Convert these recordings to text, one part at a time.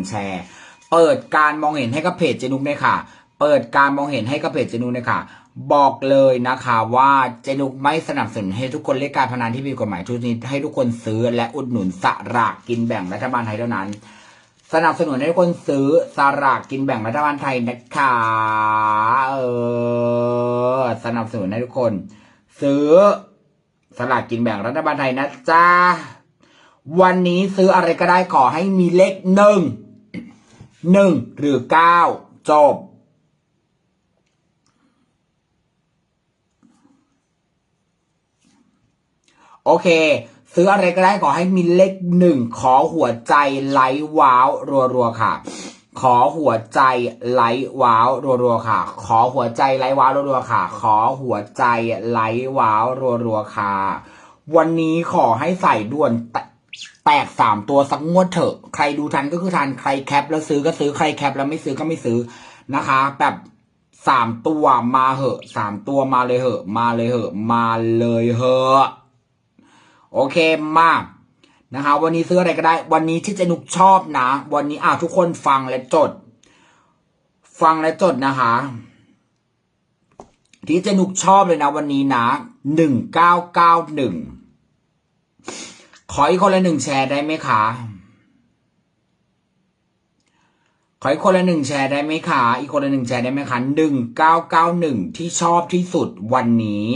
งแชร์ เปิดการมองเห็นให้กับเพจเจนุกเนี่ยค่ะ เปิดการมองเห็นให้กับเพจเจนุกเนี่ยค่ะ บอกเลยนะคะว่าเจนุกไม่สนับสนุนให้ทุกคนเล่นการพนันที่ผิดกฎหมายทุกชนิดให้ทุกคนซื้อและอุดหนุนสลากกินแบ่งรัฐบาลไทยเท่านั้น สนับสนุนให้ทุกคนซื้อสลากกินแบ่งรัฐบาลไทยนะคะเออสนับสนุนให้ทุกคน ซื้อสลากกินแบ่งรัฐบาลไทยนะจ๊ะวันนี้ซื้ออะไรก็ได้ขอให้มีเลขหนึ่ง หนึ่งหรือเก้าจบ โอเค ซื้ออะไรก็ได้ขอให้มีเลขหนึ่งขอหัวใจไลค์ว้าวรัวๆค่ะ ขอหัวใจไลค์ว้าวรัวๆค่ะ ขอหัวใจไลค์ว้าวรัวๆค่ะ ขอหัวใจไลค์ว้าวรัวๆค่ะ วันนี้ขอให้ใส่ด่วน แตกสามตัวสักงวดเถอะ ใครดูทันก็คือทัน ใครแคปแล้วซื้อก็ซื้อ ใครแคปแล้วไม่ซื้อก็ไม่ซื้อนะคะ แบบสามตัวมาเหอะสามตัวมาเลยเหอะ มาเลยเหอะ มาเลยเหอะโอเคมากนะคะ วันนี้ซื้ออะไรก็ได้ วันนี้ที่เจนุกชอบนะ วันนี้อะทุกคนฟังและจด ฟังและจดนะคะ ที่เจนุกชอบเลยนะ วันนี้นะหนึ่งเก้าเก้าหนึ่ง ขออีกคนละหนึ่งแชร์ได้ไหมคะ ขออีกคนละหนึ่งแชร์ได้ไหมคะ อีกคนละหนึ่งแชร์ได้ไหมคะหนึ่งเก้าเก้าหนึ่งที่ชอบที่สุดวันนี้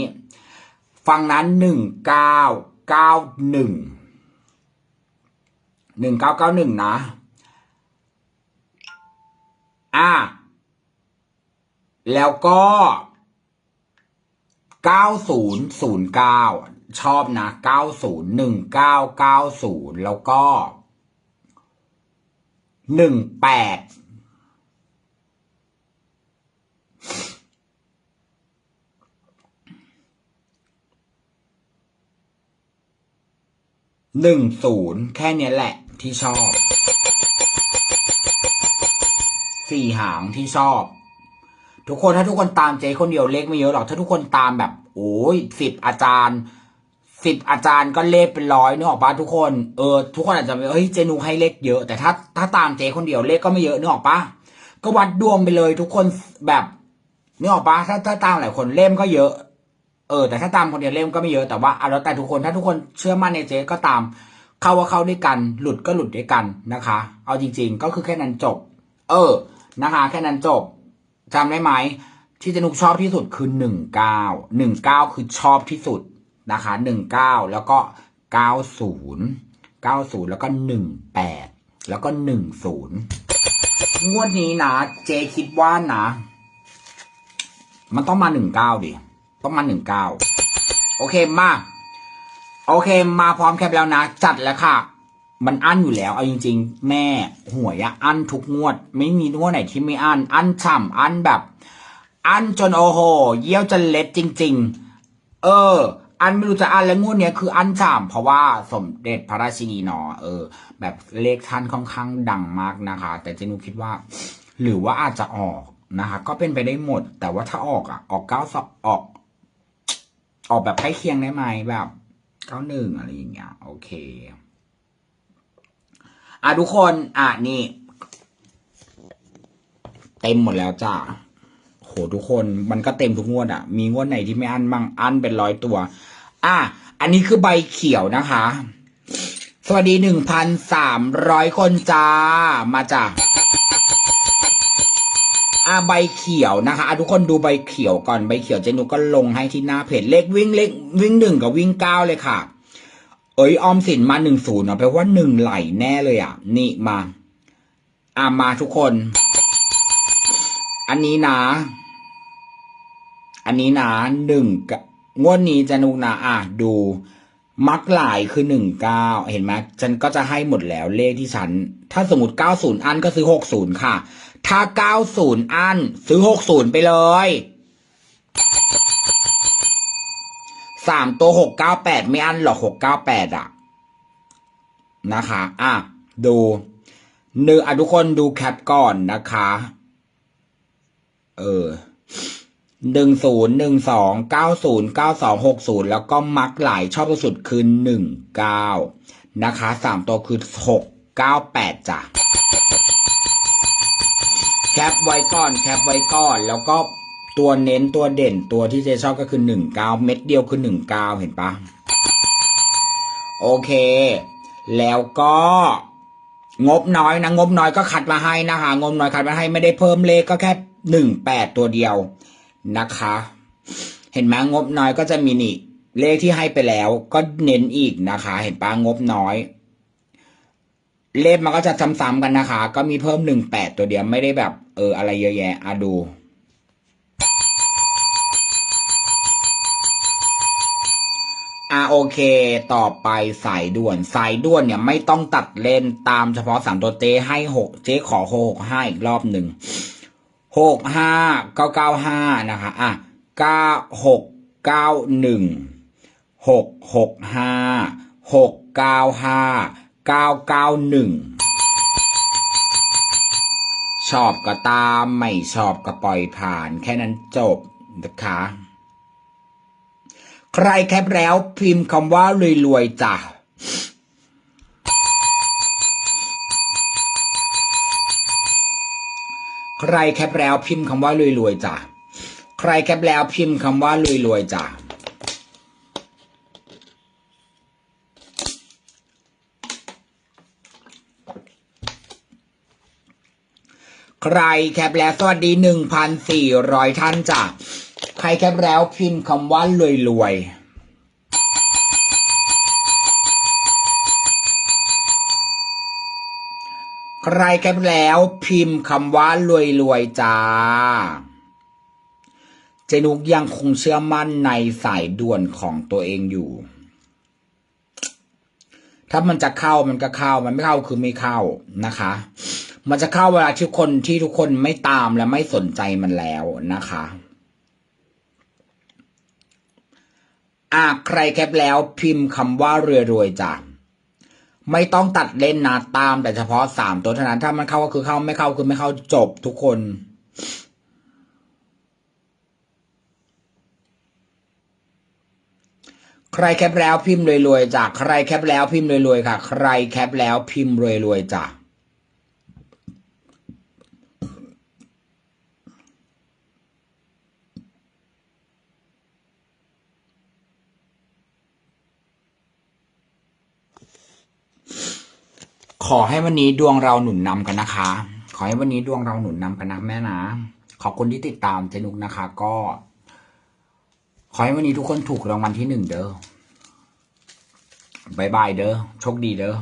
ฟังนั้นหนึ่งเก้าเก้าหนึ่งหนึ่งเก้าเก้าหนึ่งนะ อะแล้วก็เก้าศูนย์ศูนย์เก้า ชอบนะเก้าศูนย์หนึ่งเก้าเก้าศูนย์แล้วก็หนึ่งแปดหนึ่งศูนย์แค่เนี้ยแหละที่ชอบ สี่หางที่ชอบ ทุกคนถ้าทุกคนตามเจ๊คนเดียวเลขไม่เยอะหรอก ถ้าทุกคนตามแบบ โอ้ยสิบอาจารย์ สิบอาจารย์ก็เลขเป็นร้อยนึกออกปะทุกคนเออทุกคนอาจจะเฮ้ยเจนูให้เลขเยอะ แต่ถ้าถ้าตามเจคนเดียวเลขก็ไม่เยอะนึกออกปะก็วัดดวงไปเลย ทุกคนแบบนึกออกปะถ้าถ้าตามหลายคนเล่มก็เยอะ เออ แต่ถ้าตามคนเดียวเล่มก็ไม่เยอะแต่ว่าเอะแล้วแต่ทุกคนถ้าทุกคนเชื่อมั่นในเจก็ตาม เข้าว่าเข้าด้วยกัน หลุดก็หลุดด้วยกันนะคะ เอาจริง ๆ ก็คือแค่นั้นจบ เออนะคะ แค่นั้นจบจำได้ไหมที่เจนุกชอบที่สุดคือหนึ่งเก้าหนึ่งเก้าคือชอบที่สุด นะคะหนึ่งเก้าแล้วก็เก้าศูนย์เก้าศูนย์แล้วก็หนึ่งแปดแล้วก็หนึ่งศูนย์งวดนี้นะ เจคิดว่านะ มันต้องมาหนึ่งเก้าดิ ต้องมาหนึ่งเก้าโอเคมา โอเคมาพร้อมแคปแล้วนะ จัดแล้วค่ะ มันอั้นอยู่แล้ว เอาจริง ๆ แม่หวยอะอั้นทุกงวด ไม่มีงวดไหนที่ไม่อั้น อั้นฉ่ำอั้นแบบ อั้นจนโอโห เยี่ยวจนเล็ดจริง ๆ เออ อันไม่รู้จะอันแล้วงวดเนี้ยคืออันฉ่ำเพราะว่าสมเด็จพระราชินีเนาะเออ แบบเลขท่านค่อนข้างดังมากนะคะ แต่เจนุคิดว่า หรือว่าอาจจะออกนะคะ ก็เป็นไปได้หมด แต่ว่าถ้าออกอะ ออกเก้าสออก ออกแบบใกล้เคียงได้ไหมแบบเก้าหนึ่งอะไรอย่างเงี้ยโอเคอะทุกคน อะนี่ เต็มหมดแล้วจ้า หทุกคนมันก็เต็มทุกงวดอะ มีงวดไหนที่ไม่อั้นบ้างอั้นเป็นร้อยตัว อะ อันนี้คือใบเขียวนะคะ สวัสดีหนึ่งพันสามร้อยคนจ้า มาจ้าอะใบเขียวนะคะทุกคนดูใบเขียวก่อนใบเขียวเจนุกก็ลงให้ที่หน้าเพจเลขวิ่งเลขวิ่งหนึ่งกับวิ่งเก้าเลยค่ะ เอ้ยออมสินมาหนึ่งศูนย์เนาะแปลว่าหนึ่งไหลแน่เลยอะ นี่มา อะมาทุกคน อันนี้นะ อันนี้นะหนึ่งงวดนี้จะนุกนะอะดูมักหลายคือหนึ่งเก้าเห็นไหมฉันก็จะให้หมดแล้วเลขที่ฉัน ถ้าสมมติเก้าศูนย์อันก็ซื้อหกศูนย์ค่ะ ถ้าเก้าศูนย์อันซื้อหกศูนย์ไปเลยสามตัวหกเก้าแปดไม่อันหรอกหกเก้าแปดอะ นะคะ อะ ดูหนึ่งอะทุกคนดูแคปก่อนนะคะ เออ หนึ่งศูนย์หนึ่งสองเก้าศูนย์เก้าสองหกศูนย์แล้วก็มักหลายชอบสุดคือหนึ่งเก้านะคะสามตัวคือหกเก้าแปดจ้ะแคปไว้ก่อนแคปไว้ก่อนแล้วก็ตัวเน้นตัวเด่นตัวที่เจชอบก็คือหนึ่งเก้าเม็ดเดียวคือหนึ่งเก้าเห็นปะโอเค แล้วก็งบน้อยนะ งบน้อยก็คัดมาให้นะคะ งบน้อยคัดมาให้ไม่ได้เพิ่มเลขก็แค่หนึ่งแปดตัวเดียว นะคะ เห็นไหมงบน้อยก็จะมีนี่ เลขที่ให้ไปแล้วก็เน้นอีกนะคะ เห็นปะงบน้อย เลขมันก็จะซ้ำๆกันนะคะ ก็มีเพิ่มหนึ่งแปดตัวเดียวไม่ได้แบบ เออ อะไรเยอะแยะอะดูอะโอเค ต่อไปสายด่วน สายด่วนเนี่ยไม่ต้องตัดเล่นตามเฉพาะสามตัวเจให้หกเจขอหกห้าอีกรอบหนึ่ง หกห้าเก้าเก้าห้านะคะอะเก้าหกเก้าหนึ่งหกหกห้าหกเก้าห้าเก้าเก้าหนึ่งชอบก็ตามไม่ชอบก็ปล่อยผ่าน แค่นั้นจบนะคะ ใครแคปแล้วพิมพ์คำว่ารวยๆจ้ะ ใครแคปแล้วพิมพ์คำว่ารวยๆจ้ะใครแคปแล้วพิมพ์คำว่ารวยๆจ้ะใครแคปแล้วสวัสดีหนึ่งพันสี่ร้อยท่านจ้ะ ใครแคปแล้วพิมพ์คำว่ารวยๆ ใครแคปแล้วพิมพ์คำว่ารวยๆจ้า เจนุกยังคงเชื่อมั่นในสายด่วนของตัวเองอยู่ ถ้ามันจะเข้ามันก็เข้ามันไม่เข้าคือไม่เข้านะคะ มันจะเข้าเวลาที่คนที่ทุกคนไม่ตามและไม่สนใจมันแล้วนะคะอะใครแคปแล้วพิมพ์คำว่าเรือรวยจ้ะ ไม่ต้องตัดเล่นนะตามแต่เฉพาะสามตัวเท่านั้น ถ้ามันเข้าก็คือเข้าไม่เข้าคือไม่เข้าจบทุกคน ใครแคปแล้วพิมพ์รวยๆจ้ะใครแคปแล้วพิมพ์รวยๆค่ะ ใครแคปแล้วพิมพ์รวยๆจ้ะ ขอให้วันนี้ดวงเราหนุนนำกันนะคะ ขอให้วันนี้ดวงเราหนุนนำกันนะแม่นะ ขอบคุณที่ติดตามเจนุกนะคะ ก็ ขอให้วันนี้ทุกคนถูกรางวัลที่หนึ่งเด้อบายบายเด้อ โชคดีเด้อ